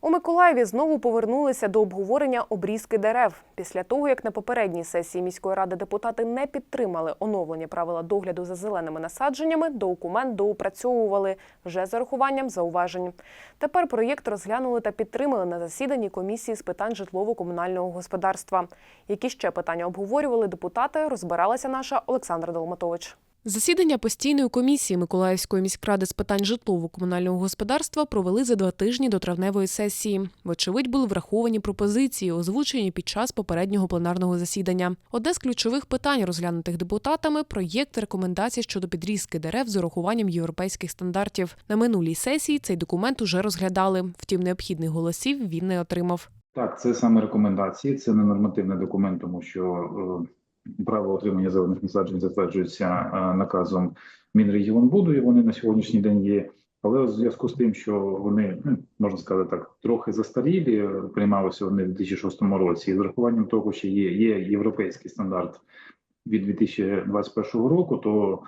У Миколаєві знову повернулися до обговорення обрізки дерев. Після того, як на попередній сесії міської ради депутати не підтримали оновлені правила догляду за зеленими насадженнями, документ доопрацьовували вже з урахуванням зауважень. Тепер проєкт розглянули та підтримали на засіданні комісії з питань житлово-комунального господарства. Які ще питання обговорювали депутати, розбиралася наша Олександра Долматович. Засідання постійної комісії Миколаївської міськради з питань житлово-комунального господарства провели за два тижні до травневої сесії. Вочевидь, були враховані пропозиції, озвучені під час попереднього пленарного засідання. Одне з ключових питань, розглянутих депутатами, проєкт рекомендацій щодо підрізки дерев з урахуванням європейських стандартів. На минулій сесії цей документ уже розглядали. Втім, необхідних голосів він не отримав. Так, це саме рекомендації, це не нормативний документ, тому що е, право отримання зелених насаджень затверджується е, наказом Мінрегіонбуду, і вони на сьогоднішній день є. Але у зв'язку з тим, що вони, ну, можна сказати так, трохи застарілі, приймалися вони в 2006 році, і з урахуванням того, що є, є європейський стандарт від 2021 року, то,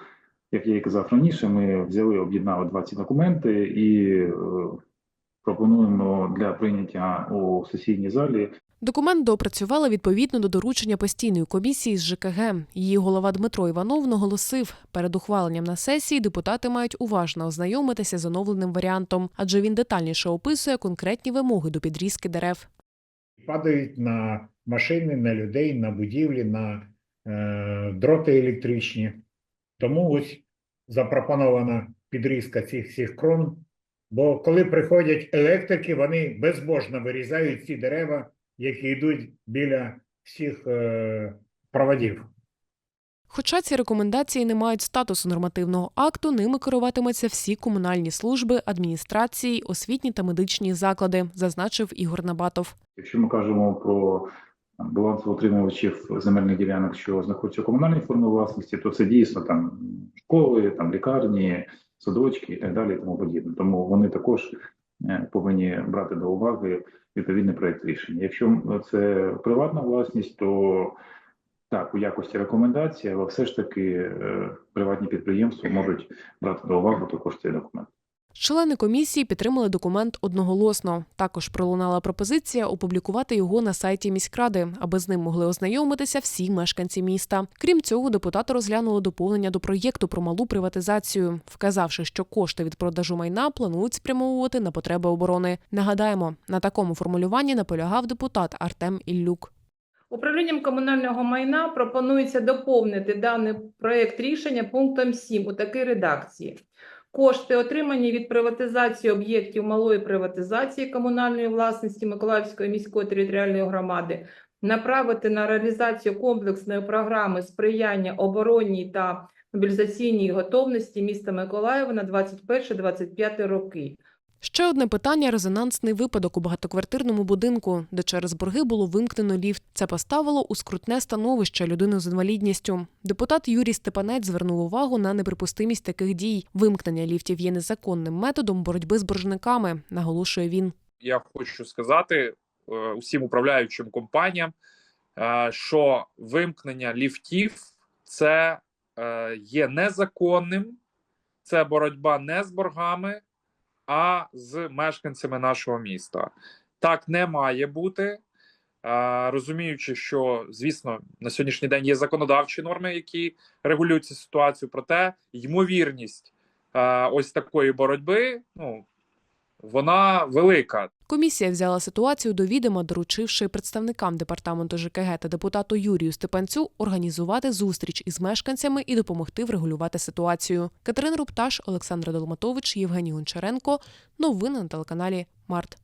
як я і казав раніше, ми взяли, об'єднали 20 документи і е, пропонуємо для прийняття у сесійній залі Документ доопрацювали відповідно до доручення постійної комісії з ЖКГ. Її голова Дмитро Іванов наголосив, перед ухваленням на сесії депутати мають уважно ознайомитися з оновленим варіантом, адже він детальніше описує конкретні вимоги до підрізки дерев. падають на машини, на людей, на будівлі, на е, дроти електричні. Тому ось запропонована підрізка цих всіх крон. Бо коли приходять електрики, вони безбожно вирізають ці дерева, які йдуть біля всіх е, проводів. Хоча ці рекомендації не мають статусу нормативного акту, ними керуватимуться всі комунальні служби, адміністрації, освітні та медичні заклади, зазначив Ігор Набатов. Якщо ми кажемо про балансоутримувачів земельних ділянок, що знаходяться у комунальній формі власності, то це дійсно там школи, там лікарні, садочки і так далі, і тому подібне. Тому вони також повинні брати до уваги відповідний проект рішення. Якщо це приватна власність, то так, у якості рекомендації, але все ж таки е, приватні підприємства можуть брати до уваги також цей документ. Члени комісії підтримали документ одноголосно. Також пролунала пропозиція опублікувати його на сайті міськради, аби з ним могли ознайомитися всі мешканці міста. Крім цього, депутати розглянули доповнення до проєкту про малу приватизацію, вказавши, що кошти від продажу майна планують спрямовувати на потреби оборони. Нагадаємо, на такому формулюванні наполягав депутат Артем Іллюк. Управлінням комунального майна пропонується доповнити даний проект рішення пунктом 7 у такій редакції. Кошти, отримані від приватизації об'єктів малої приватизації комунальної власності Миколаївської міської територіальної громади, направити на реалізацію комплексної програми сприяння оборонній та мобілізаційній готовності міста Миколаєва на 21-25 роки. Ще одне питання резонансний випадок у багатоквартирному будинку, де через борги було вимкнено ліфт. Це поставило у скрутне становище людину з інвалідністю. Депутат Юрій Степанець звернув увагу на неприпустимість таких дій. Вимкнення ліфтів є незаконним методом боротьби з боржниками, наголошує він. я хочу сказати е, усім управляючим компаніям, е, що вимкнення ліфтів це е, є незаконним, це боротьба не з боргами, а з мешканцями нашого міста. Так не має бути. Розуміючи, що звісно на сьогоднішній день є законодавчі норми, які регулюють цю ситуацію, проте ймовірність ось такої боротьби, ну вона велика. Комісія взяла ситуацію до відома, доручивши представникам департаменту ЖКГ та депутату Юрію Степанцю організувати зустріч із мешканцями і допомогти врегулювати ситуацію. Катерина Рупташ, Олександр Долматович, Євгеній Гончаренко. Новини на телеканалі Март.